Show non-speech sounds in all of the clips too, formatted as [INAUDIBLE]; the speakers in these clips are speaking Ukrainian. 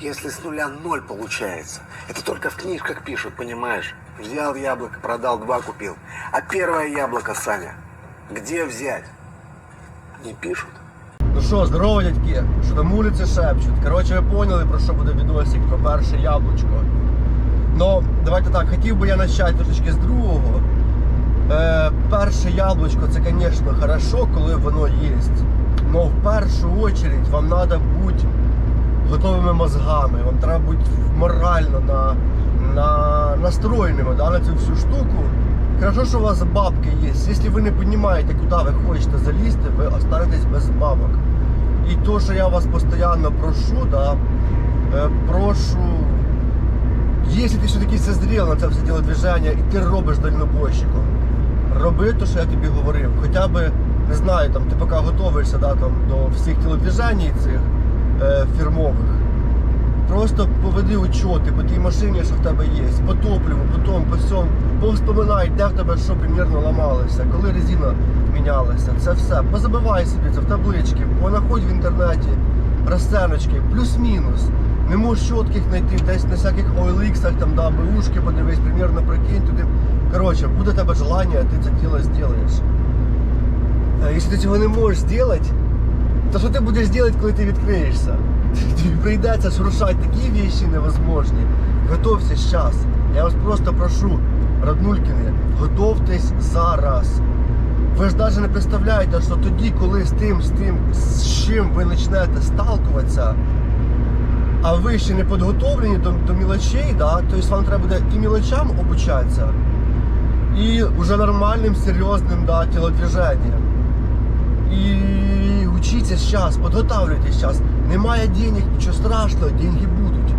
Если с нуля ноль получается, это только в книжках пишут, понимаешь? Взял яблоко, продал, два купил. А первое яблоко, Саня, где взять? Не пишут? Ну що, здорово, дядьки, що там вулиці шепчуть. Коротше, ви поняли, про що буде відосик, про перше яблучко. Ну, давайте так, хотів би я почати трошечки з другого. Е, перше яблучко це, звісно, хорошо, коли воно є. Но в першу чергу вам треба бути готовими мозгами, вам треба бути морально на, на, настроєними да, на цю всю штуку. Хорошо, що у вас бабки є. Якщо ви не розумієте, куди ви хочете залізти, ви останетесь без бабок. І то, що я вас постійно прошу, да, е, прошу, якщо ти все-таки созрел на це все діло движення і ти робиш дальнобойщиком, роби те, що я тобі говорив. Хоча б, не знаю, там, ти поки готуєшся да, там, до всіх тілодвіжень цих е, фірмових. Просто поведи учоти по тій машині, що в тебе є, по топливу, по тому, по всьому. Повспоминай, де в тебе що примірно ламалося, коли резина мінялася. Це все. Позабивай собі це в таблички, понаходь в інтернеті розценочки, плюс-мінус. Не можеш чітких знайти, десь на всяких OLX, там, да, БУшки подивись, примірно прикинь туди. Коротше, буде тебе желання, ти це діло зробиш. Якщо ти цього не можеш зробити, то що ти будеш робити, коли ти відкриєшся? Тобі прийдеться шуршати такі вещи невозможні. Готовся зараз. Я вас просто прошу, роднулькини, готовтесь зараз. Ви ж навіть не представляєте, що тоді, коли з тим, з тим, з чим ви почнете сталкуватися, а ви ще не підготовлені до, до мілочей, да, тобто вам треба буде і мілочам обучатися, і вже нормальним, серйозним да, тілодвіженням. И учитесь сейчас, подготавливайтесь сейчас. Немає денег, нічого страшного, деньги будуть.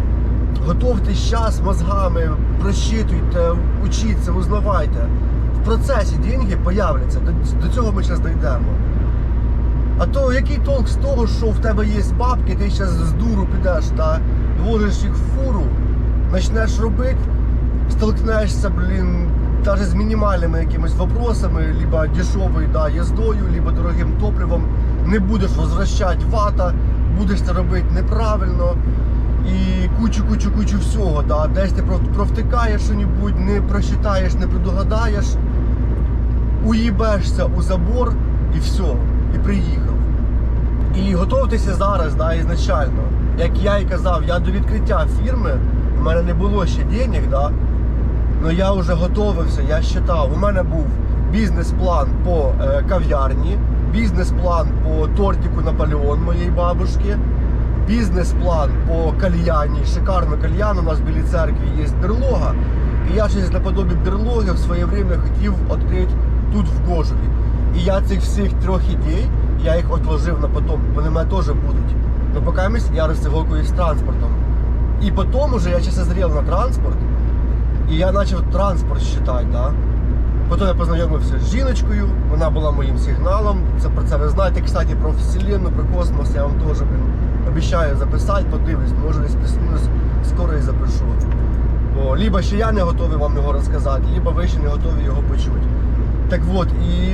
Готовтесь зараз мозгами, просчитуйте, учіться, узнавайте. В процесі деньги появляться. До, до цього ми зараз дійдемо. А то який толк з того, що в тебе є бабки, ти зараз з дуру підеш та вложиш їх в фуру, почнеш робити, столкнешся, блін, даже з мінімальними якимись вопросами, либо дешевою да, їздою, либо дорогим топливом, не будеш возвращати вата, будеш це робити неправильно. І кучу, кучу, кучу всього. Да. Десь ти пров- провтикаєш що-небудь, не просчитаєш, не предугадаєш, уїбешся у забор і все, і приїхав. І готуйтеся зараз, да, ізначально. Як я і казав, я до відкриття фірми, в мене не було ще денег, да, але я вже готувався, я считав. У мене був бізнес-план по е, кав'ярні, бізнес-план по тортику Наполеон моєї бабушки, бізнес-план по кальяні, шикарна кальян, у нас в Білій церкві є берлога. І я щось наподобі берлоги в своє время хотів відкрити тут в Кожові. І я цих всіх трьох ідей, я їх відложив на потом, вони в мене теж будуть. Ну поки я розцягокуюсь з транспортом. І потім уже я ще созрів на транспорт. І я почав транспорт считати, да. Потім я познайомився з жіночкою, вона була моїм сигналом. Це про це ви знаєте, кстати, про Вселенну, про космос я вам теж обіцяю записати, подивлюсь, може десь плюс-мінус скоро і запишу. Бо либо ще я не готовий вам його розказати, либо ви ще не готові його почути. Так от, і,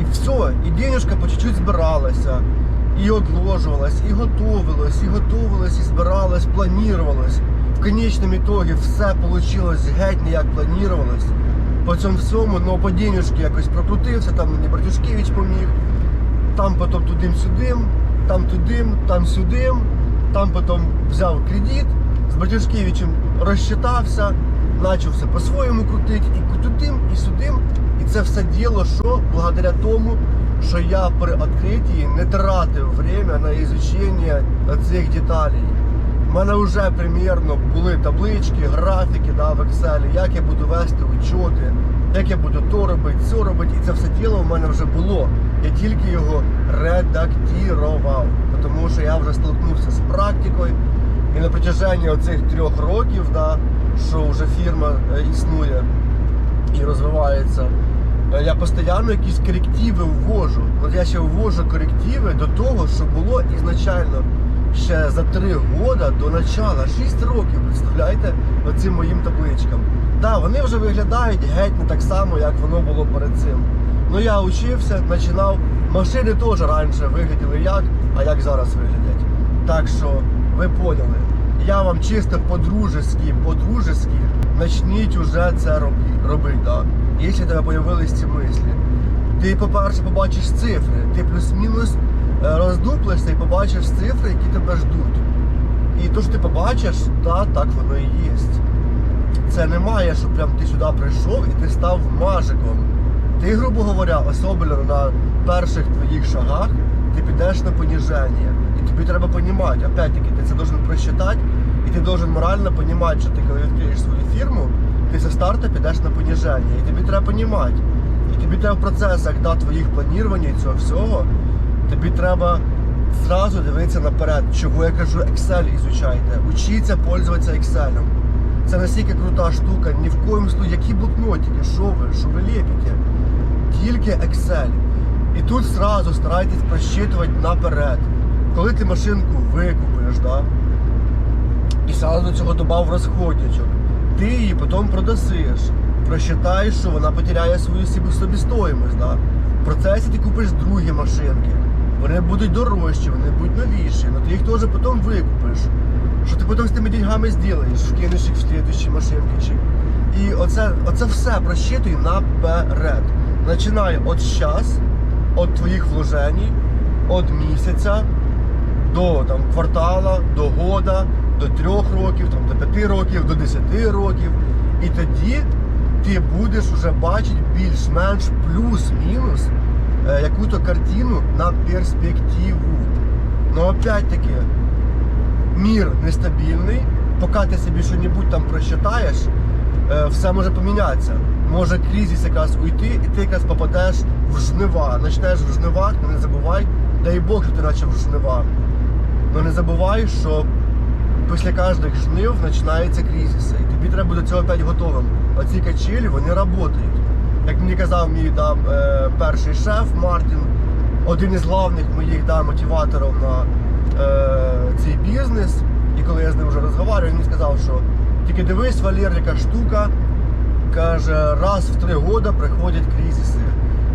і все, і денежка по чуть-чуть збиралася, і одложувалась, і готовилась, і готовилась, і збиралась, планувалась. В конечному ітогі все вийшло геть не як планувалось. По цьому всьому, но по денежки якось прокрутився, там мені Братюшкевич поміг, там потім тудим-сюдим, там тудим, там сюдим, там потім взяв кредит, з Братюшкевичем розчитався, почав все по-своєму крутити, і тудим, і сюдим. І це все діло, що благодаря тому, що я при відкритті не тратив время на изучення цих деталей. У мене вже примірно були таблички, графіки да, в Excel, як я буду вести учоти, як я буду то робити, це робити. І це все діло в мене вже було. Я тільки його редактував, тому що я вже столкнувся з практикою. І на протяженні оцих трьох років, да, що вже фірма е, існує і розвивається, е, я постійно якісь корективи ввожу. От я ще ввожу корективи до того, що було ізначально ще за три роки до начала, 6 років, представляєте, оцим моїм табличкам. Да, вони вже виглядають геть не так само, як воно було перед цим. Ну я учився, починав. Машини теж раніше виглядали як, а як зараз виглядять. Так що ви поняли. я вам чисто по-дружески, по-дружески начніть уже це робити, да. якщо тебе появились ці мислі. Ти, по-перше, побачиш цифри, ти плюс-мінус роздуплишся і побачиш цифри, які тебе ждуть. І то, що ти побачиш, да, так воно і є. Це немає, що прям ти сюди прийшов і ти став мажиком. Ти, грубо говоря, особливо на перших твоїх шагах, ти підеш на поніження. І тобі треба розуміти, опять-таки, ти це должен просчитати, і ти должен морально розуміти, що ти коли відкриєш свою фірму, ти зі старту підеш на поніження. І тобі треба розуміти. І тобі треба в процесах да, твоїх планувань і цього всього, тобі треба зразу дивитися наперед. Чого я кажу, Excel ізучайте. Учіться пользуватися Excel. Це настільки крута штука, ні в коїм случае, які блокнотики, що ви, що ви лепите. Тільки Excel. І тут сразу старайтесь просчитувати наперед. Коли ти машинку викупиш, да? і сразу до цього додав розходничок, ти її потім продасиш. Просчитаєш, що вона потеряє свою собі- собістоїмость. Да? В процесі ти купиш другі машинки. Вони будуть дорожчі, вони будуть новіші, але ти їх теж потім викупиш. Що ти потім з тими деньгами зробиш, вкинеш їх в слідчі машинки. Чи... І оце, оце все просчитуй наперед. Починай от зараз, від твоїх вложень, від місяця до там, квартала, до года, до трьох років, там, до п'яти років, до десяти років. І тоді ти будеш вже бачити більш-менш плюс-мінус е, яку-то картину на перспективу. Ну опять-таки, мір нестабільний, поки ти собі щось там просчитаєш, е, все може помінятися. Може кризис якраз уйти, і ти якраз попадеш в жнива. Почнеш в жнивах, але не забувай, дай Бог, що ти почав в жнива. Но не забувай, що після кожних жнив починаються кризиси. І тобі треба до цього опять готовим. Оці качелі, вони працюють. Як мені казав мій да, е, перший шеф Мартін, один із головних моїх да, мотиваторів на е, цей бізнес. І коли я з ним вже розмовляю, він сказав, що тільки дивись, Валер, яка штука, каже, раз в три роки приходять кризиси.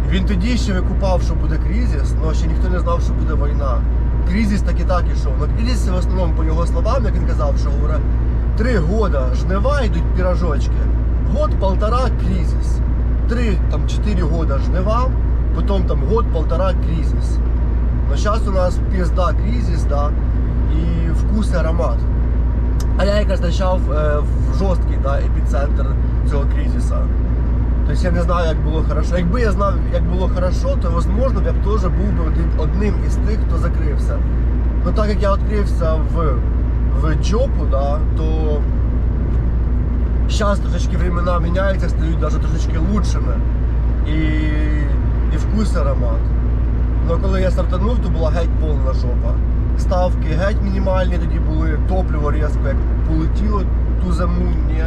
Він тоді ще викупав, що буде кризис, але ще ніхто не знав, що буде війна. Кризис так і так ішов. Но кризис в основному, по його словам, як він казав, що говорить, три года жнива йдуть пірожочки, год-полтора кризис. Три, там, чотири года жнива, потім там год-полтора кризис. Но зараз у нас пізда кризис, да, і вкус і аромат. А я якраз почав е, в жорсткий да, епіцентр цього кризиса. Тобто я не знаю, як було хорошо. Якби я знав, як було хорошо, то можливо я б теж був би одним із тих, хто закрився. Ну так як я відкрився в, в джопу, да, то зараз трошечки времена міняються, стають навіть трошечки лучшими. І, і вкус аромат. Ну коли я стартанув, то була геть повна жопа. Ставки геть мінімальні тоді були, топливо різко як полетіло ту заму мені.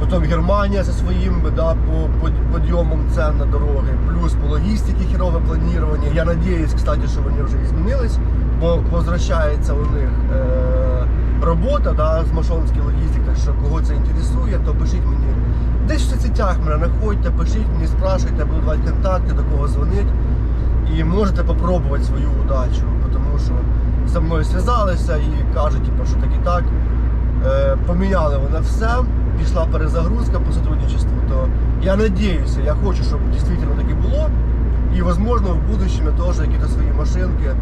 Потім Германія зі своїм да, по, по підйомом цен на дороги, плюс по логістиці херове планування. Я надіюсь, кстати, що вони вже і змінились, бо возвращається у них е, робота да, з машонської логістики, так що кого це інтересує, то пишіть мені. Десь в соцсетях мене знаходьте, пишіть мені, спрашуйте, буду давати контакти, до кого дзвонить. І можете попробувати свою удачу, тому що зі мною зв'язалися і кажуть, типу, що так і так. Е, поміняли вони все, пішла перезагрузка по сотрудничеству, то я надіюся, я хочу, щоб дійсно так і було. І, можливо, в будущем я теж якісь свої машинки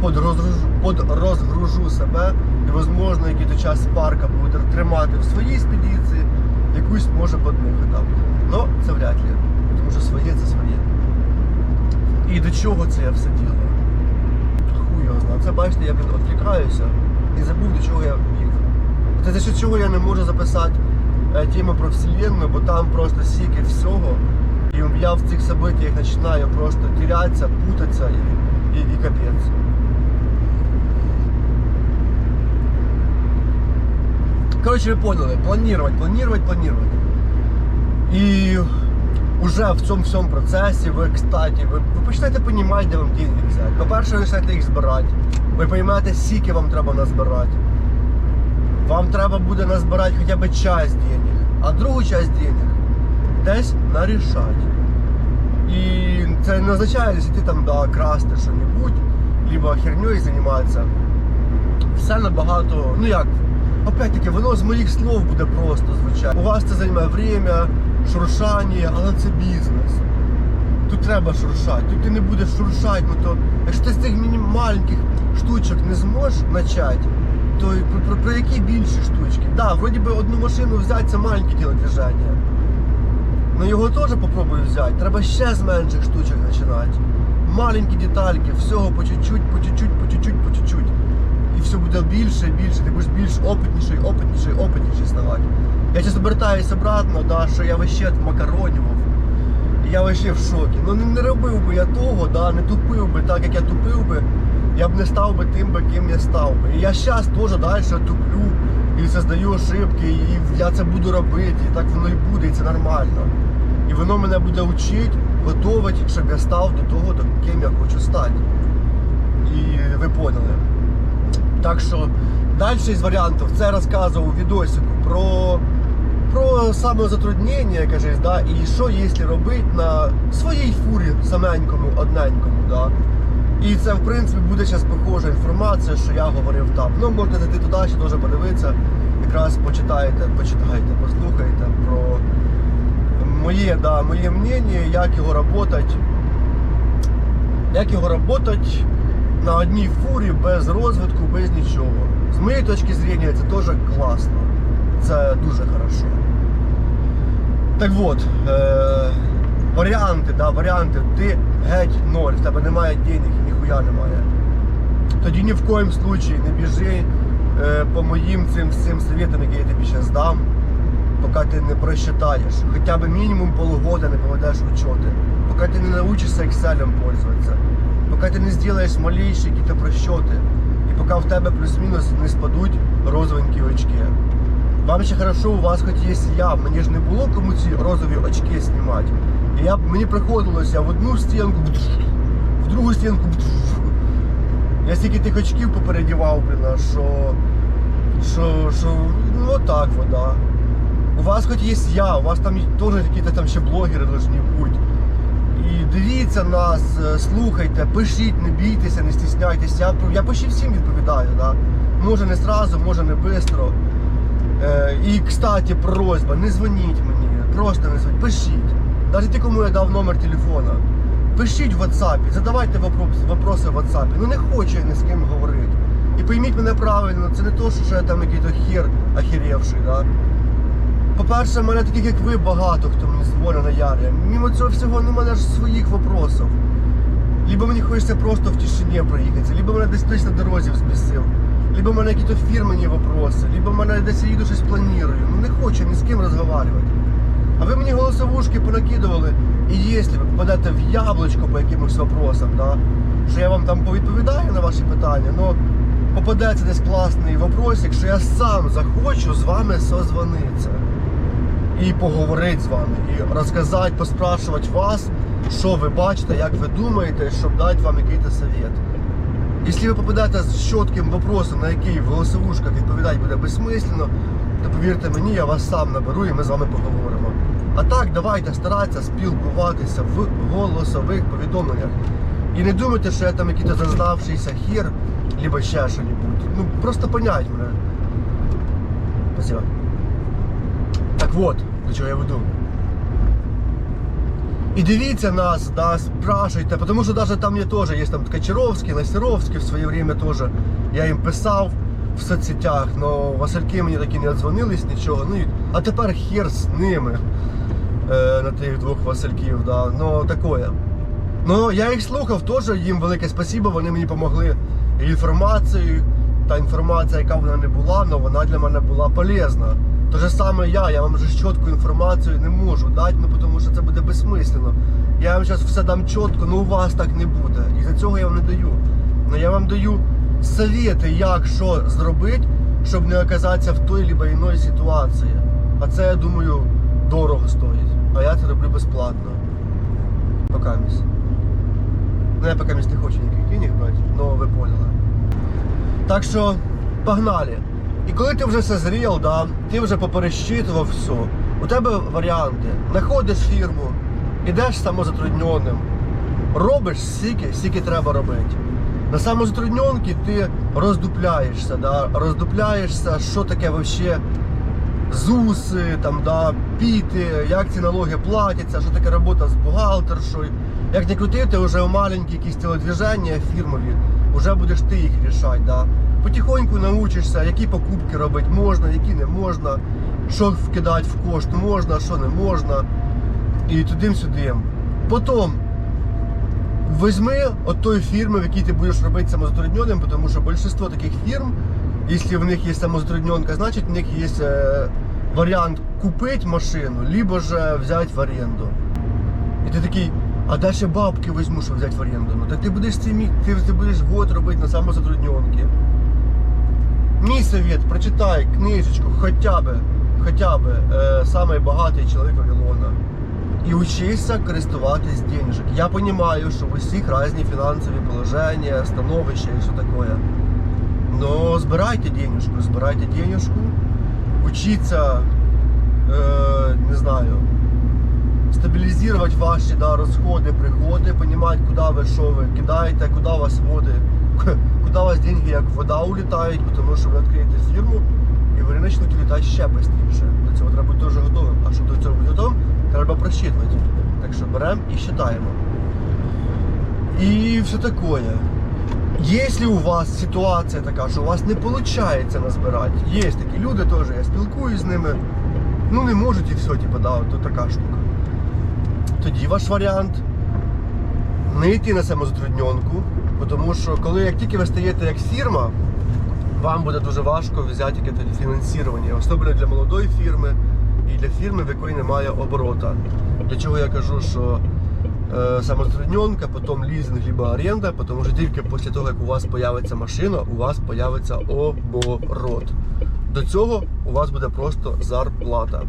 подрозгружу, подрозгружу себе і, можливо, якийсь час парка буду тримати в своїй спедиції, якусь може під них там. Ну, це вряд ли, тому що своє це своє. І до чого це я все діло? Хуй його знає. Це бачите, я блін, відвлікаюся і забув, до чого я біг. Це за що чого я не можу записати е, тему про Вселенную, бо там просто стільки всього. І я в цих событиях починаю просто терятися, путатися і, і, і капець. Коротше, ви поняли, планувати, планувати, планувати. І уже в цьому всьому процесі ви, кстати, ви, ви почнете розуміти, де вам деньги взяти. По-перше, ви почнете їх збирати. Ви розумієте, скільки вам треба назбирати. Вам треба буде назбирати хоча б часть денег, а другу часть денег десь нарішати. І це не означає, якщо ти там да, красти що-небудь, либо херньою займатися. все набагато, ну як, опять-таки, воно з моїх слов буде просто звучати. У вас це займе время, шуршання, але це бізнес. Тут треба шуршати. Тут ти не будеш шуршати, ну то якщо ти з цих маленьких штучок не зможеш почати, то про, про, про які більші штучки? Так, да, вроді би одну машину взяти це маленьке тілодвіження. Ну його теж попробую взяти. Треба ще з менших штучок починати. Маленькі детальки, всього по чуть-чуть, по чуть-чуть, по чуть-чуть, по чуть-чуть. І все буде більше більше, ти будеш більш опитніший, опитніший, опитніший ставати. Я зараз обертаюсь обратно, да, що я вообще макаронював. Я вообще в шокі. Ну не, не робив би я того, да, не тупив би так, як я тупив би, я б не став би тим, би, ким я став би. І я зараз теж далі туплю і создаю ошибки, і я це буду робити, і так воно і буде, і це нормально. І воно мене буде вчити, готувати, щоб я став до того, до ким я хочу стати. І ви поняли. Так що далі з варіантів це розказував відосику про, про самозатруднення, кажеш, да, і що якщо робити на своїй фурі саменькому, одненькому. Да. І це в принципі буде зараз похожа інформація, що я говорив там. Ну можете зайти туди, ще теж подивитися. Якраз почитаєте, почитаєте, послухаєте про моє, да, моє мнення, як його работать, як його работать на одній фурі без розвитку, без нічого. З моєї точки зрення, це теж класно. Це дуже хорошо. Так от, е, варіанти, да, варіанти. Ти геть ноль, в тебе немає денег, ніхуя немає. Тоді ні в коїм случаї не біжи е, по моїм цим всім советам, які я тобі зараз дам, поки ти не просчитаєш. Хоча б мінімум полгода не поведеш учоти. Поки ти не научишся Excel пользуватися. Поки ти не зробиш якісь просчоти. І поки в тебе плюс-мінус не спадуть розовенькі очки. Вам ще хорошо, у вас хоч є я. Мені ж не було кому ці розові очки знімати. І я, мені приходилося в одну стінку, в другу стінку. Я стільки тих очків попередівав, блін, що, що, що, ну отак вода. У вас хоч є я, у вас там теж якісь там ще блогери повинні бути. І дивіться нас, е, слухайте, пишіть, не бійтеся, не стісняйтеся. Я, я почти всім відповідаю, да? може не сразу, може не швидко. Е, і, кстати, просьба, не дзвоніть мені, просто не дзвоніть, пишіть. Навіть ті, кому я дав номер телефона. Пишіть в WhatsApp, задавайте вопроси в WhatsApp. Ну не хочу я ні з ким говорити. І пойміть мене правильно, це не то, що я там якийсь хер охеревший, да? По-перше, в мене таких, як ви, багато хто мені дзвонить на ярі. Мимо цього всього, ну в мене ж своїх вопросів. Либо мені хочеться просто в тишині проїхатися, либо мене десь хтось на дорозі взбісив, либо в мене якісь фірмені вопроси, либо в мене десь їду щось планую. Ну не хочу ні з ким розмовляти. А ви мені голосовушки понакидували, і якщо ви попадете в яблучко по якимось вопросам, да, що я вам там повідповідаю на ваші питання, ну попадеться десь класний вопросик, що я сам захочу з вами созвонитися і поговорити з вами, і розказати, поспрашувати вас, що ви бачите, як ви думаєте, щоб дати вам якийсь совет. Якщо ви попадете з чітким вопросом, на який в голосовушках відповідати буде безсмислено, то повірте мені, я вас сам наберу і ми з вами поговоримо. А так, давайте старатися спілкуватися в голосових повідомленнях. І не думайте, що я там якийсь зазнавшийся хір, либо ще щось. Ну, просто понять мене. Спасибо. Так от, до чого я веду. І дивіться нас, да, спрашивайте, тому що навіть там є теж, є там Ткачаровський, Насіровський в своє время теж. Я їм писав в соцсетях, але Васильки мені такі не дзвонились, нічого. Ну, а тепер хер з ними е, на тих двох Васильків, да. ну такое. Ну, я їх слухав, теж їм велике спасибо, вони мені допомогли інформацією. Та інформація, яка вона не була, але вона для мене була полезна. Те же саме я, я вам вже чітку інформацію не можу дати, ну тому що це буде безсмислено. Я вам зараз все дам чітко, але у вас так не буде. І за цього я вам не даю. Ну я вам даю совєти, як що зробити, щоб не оказатися в той либо іної ситуації. А це, я думаю, дорого стоїть. А я це роблю безплатно. Пока місь. Ну я місь не хочу ніяких денег брати, але ви поняли. Так що погнали. І коли ти вже созрів, да, ти вже попересчитував все, у тебе варіанти. Знаходиш фірму, ідеш самозатрудненим, робиш стільки, стільки треба робити. На самозатрудненці ти роздупляєшся, да? роздупляєшся, що таке вообще ЗУСи, там, да, піти, як ці налоги платяться, що таке робота з бухгалтершою. Як не крути, ти вже маленькі якісь телодвіження фірмові, вже будеш ти їх рішати. Да? Потихоньку научишся, які покупки робити можна, які не можна, що вкидати в кошт можна, що не можна. І туди-сюди. Потім Візьми от тої фірми, в якій ти будеш робити самозатрудненим, тому що більшість таких фірм, якщо в них є самозатрудненка, значить в них є е, варіант купити машину, либо ж взяти в оренду. І ти такий, а далі бабки візьму, щоб взяти в оренду. Ну так ти будеш цим, ти, ти будеш год робити на самозатрудненці. Мій совет, прочитай книжечку, хоча б, хоча б е, самий багатий чоловік Вавилона і учися користуватись денежек. Я розумію, що у всіх різні фінансові положення, становища і все таке. Но збирайте денежку, збирайте денежку, учіться, е, не знаю, стабілізувати ваші да, розходи, приходи, розуміти, куди ви що ви кидаєте, куди вас води, куди у вас деньги як вода улітають, тому що ви відкриєте фірму і вони почнуть літати ще швидше. До цього треба бути дуже готовим. А щоб до цього бути готовим, треба просчитувати. Так що беремо і считаємо. І все таке. Якщо у вас ситуація така, що у вас не виходить назбирати, є такі люди теж, я спілкуюсь з ними, ну не можуть і все, типу, да, от така штука. Тоді ваш варіант не йти на самозатрудненку, тому що коли як тільки ви стаєте як фірма, вам буде дуже важко взяти якесь фінансування, особливо для молодої фірми і для фірми, в якої немає оборота. Для чого я кажу, що е, самозатрудненка, потім лізинг, либо оренда, тому що тільки після того, як у вас з'явиться машина, у вас з'явиться оборот. До цього у вас буде просто зарплата.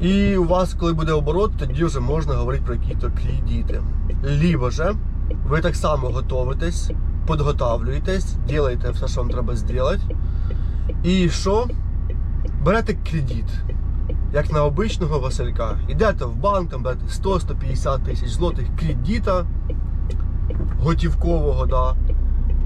І у вас, коли буде оборот, тоді вже можна говорити про якісь кредити. Либо же ви так само готовитесь, підготавлюєтесь, робите все, що вам треба зробити. І що? Берете кредит, як на обичного Василька. Йдете в банк, там берете 100-150 тисяч злотих кредита готівкового, да.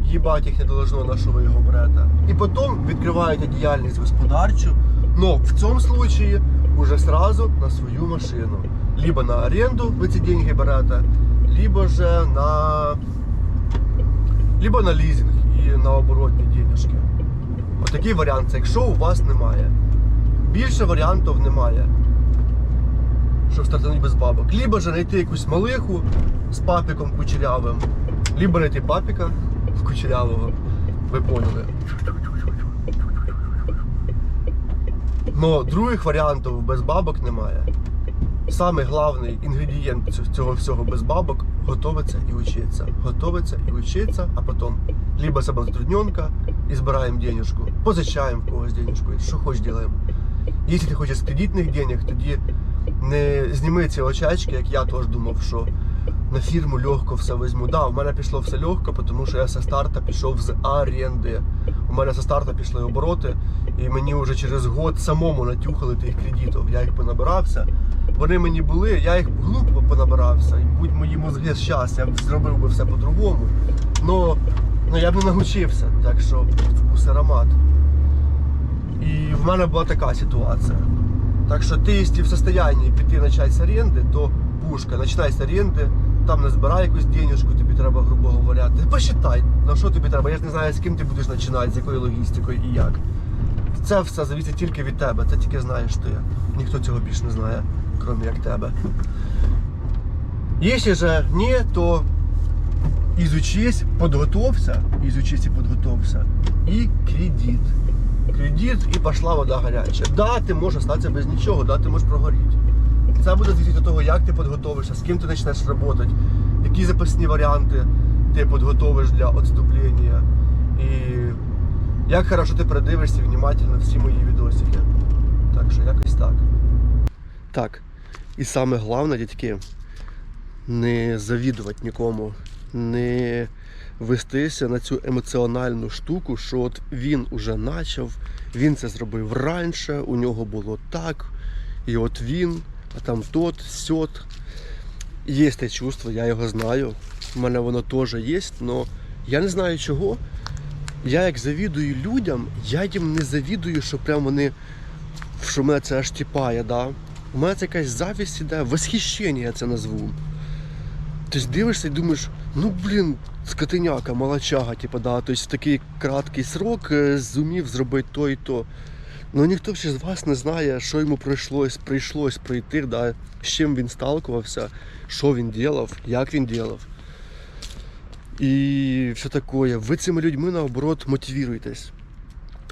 Їбать їх не должно, на що ви його берете. І потім відкриваєте діяльність господарчу, но в цьому случаї уже сразу на свою машину. Либо на оренду ви ці деньги берете, либо же на либо на лізинг і на оборотні денежки. Отакий варіант, це якщо у вас немає. Більше варіантів немає. Щоб стартанути без бабок. Либо же знайти якусь малиху з папіком кучерявим, либо знайти папіка кучерявого. Ви поняли. Но других варіантів без бабок немає. Самий головний інгредієнт цього всього без бабок готовиться і учиться. Готовиться і учиться, а потім либо самозатрудненка і збираємо денежку, позичаємо в когось денежку, що хоч робимо. Якщо ти хочеш з кредитних денег, тоді не зніми ці очечки, як я теж думав, що на фірму легко все візьму. Да, у мене пішло все легко, тому що я зі старта пішов з оренди. У мене зі старта пішли обороти, і мені вже через год самому натюхали тих кредитів. Я їх понабирався. Вони мені були, я їх глупо понабирався. І будь мої мозги зараз, я б зробив би все по-другому. Но, ну я б не навчився, так що вкус аромат. І в мене була така ситуація. Так що ти, якщо в состоянии піти почати з оренди, то пушка, починай з оренди, там не збирай якусь денежку, тобі треба, грубо говоря. Ти посчитай, на що тобі треба. Я ж не знаю, з ким ти будеш починати, з якою логістикою і як. Це все залежить тільки від тебе, ти тільки знаєш ти. Ніхто цього більше не знає, крім як тебе. Якщо же ні, то изучись, подготовься, изучись и подготовься. И кредит. Кредит і пішла вода гаряча. Да, ти можеш остатися без нічого, да, ти можеш прогоріти. Це буде залежати від того, як ти підготовишся, з ким ти почнеш працювати, які запасні варіанти ти підготовиш для відступлення. І як хорошо ти передивишся внимательно всі мої відосики. Так що якось так. Так. І саме головне, дядьки, не завідувати нікому, не вестися на цю емоціональну штуку, що от він уже почав, він це зробив раніше, у нього було так, і от він, а там тот, сьот. Є те чувство, я його знаю. У мене воно теж є, але Я не знаю чого. Я як завідую людям, я їм не завідую, що прям вони, що мене це аж тіпає, да? У мене це якась завість іде, восхищення я це назву. Тобто дивишся і думаєш, ну блін, скотиняка, молочага, типу, да, тобто в такий краткий срок е, зумів зробити то і то. Ну ніхто ще з вас не знає, що йому прийшлось, прийшлось пройти, да, з чим він сталкувався, що він робив, як він робив. І все таке. Ви цими людьми наоборот мотивуєтесь.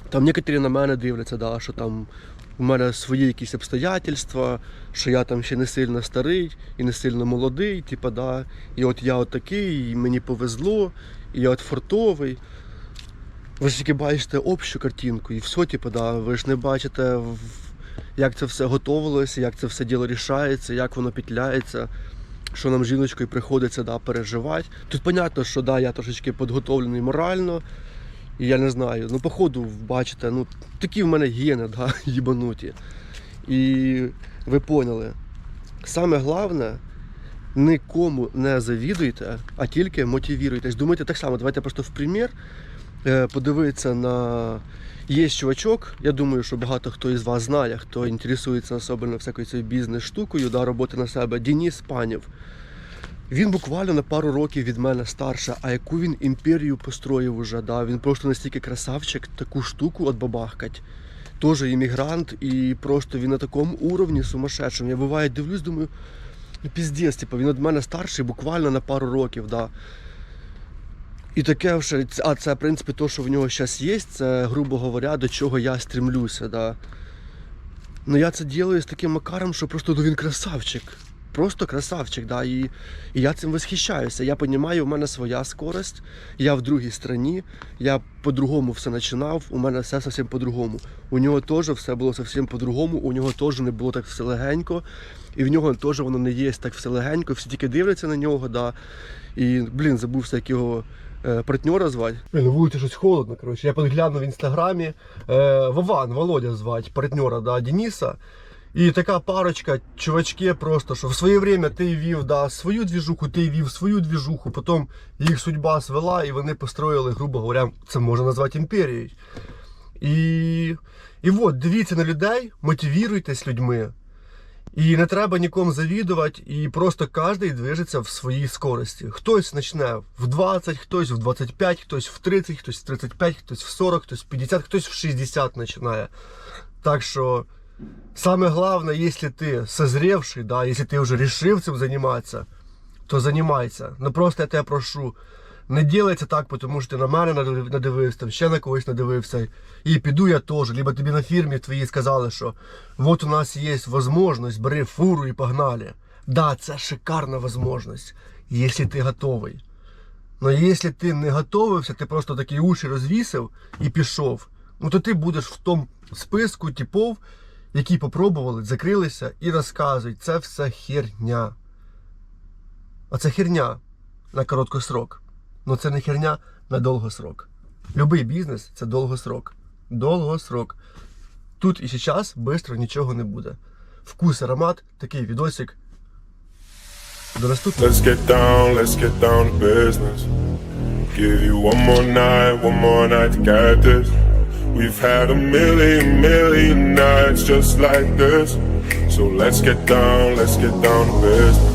Там некоторі на мене дивляться, да, що там у мене свої якісь обстоятельства, що я там ще не сильно старий і не сильно молодий, типа, да. І от я от такий, і мені повезло, і я от фортовий. Ви ж тільки бачите общу картинку, і все, типу, да, ви ж не бачите, як це все готовилося, як це все діло рішається, як воно петляється, що нам жіночкою приходиться да, переживати. Тут понятно, що да, я трошечки підготовлений морально, і я не знаю. Ну, походу, бачите, ну, такі в мене гени, да, [LAUGHS] їбануті. І ви поняли. Саме головне, нікому не завідуйте, а тільки мотивуйтесь. Думайте так само, давайте просто в примір е, подивитися на. Є чувачок, я думаю, що багато хто із вас знає, хто інтересується особливо всякою цією бізнес-штукою, да, роботи на себе. Денис Панів. Він буквально на пару років від мене старше, а яку він імперію построїв уже. Да? Він просто настільки красавчик, таку штуку от. Теж іммігрант, і просто він на такому уровні сумасшедшому. Я буває дивлюсь, думаю, ну піздець, типу, він від мене старший буквально на пару років. Да. І таке вже, а це, в принципі, то, що в нього зараз є, це, грубо говоря, до чого я стрімлюся. Да. Ну я це ділаю з таким макаром, що просто ну, він красавчик. Просто красавчик, да, і, і я цим восхищаюся. Я розумію, у мене своя скорость, я в другій країні, я по-другому все починав, у мене все зовсім по-другому. У нього теж все було зовсім по-другому, у нього теж не було так все легенько, і в нього теж воно не є так все легенько, всі тільки дивляться на нього, да. І, блін, забувся, як його партнера звати. На вулиці щось холодно, коротше. Я підглянув в інстаграмі. Е, Вован, Володя звать, партнера да, Дениса. І така парочка, чувачки просто, що в своє время ти вів да, свою двіжуху, ти вів свою двіжуху, потім їх судьба свела, і вони построїли, грубо говоря, це можна назвати імперією. І, і от, дивіться на людей, мотивуйтесь людьми. І не треба нікому завідувати, і просто кожен движеться в своїй скорості. Хтось почне в 20, хтось в 25, хтось в 30, хтось в 35, хтось в 40, хтось в 50, хтось в 60 починає. Так що саме головне, якщо ти созревший, да, якщо ти вже вирішив цим займатися, то займайся. Ну просто я тебе прошу, не ділайте так, тому що ти на мене надивився, там ще на когось надивився. І піду я теж. Либо тобі на фірмі твої сказали, що от у нас є можливість, бери фуру і погнали. Да, це шикарна можливість, якщо ти готовий. Но якщо ти не готовився, ти просто такі уші розвісив і пішов, ну то ти будеш в тому списку типов, які попробували, закрилися і розказують, це все херня. А це херня на короткосрок. Ну це не херня на довгосрок. Любий бізнес це довгосрок. Довгосрок. Тут і зараз швидко нічого не буде. Вкус, аромат, такий відосик. До наступного. Let's get down, let's get down to business. Give you one more night, one more night to get this. We've had a million, million nights just like this. So let's get down, let's get down to business.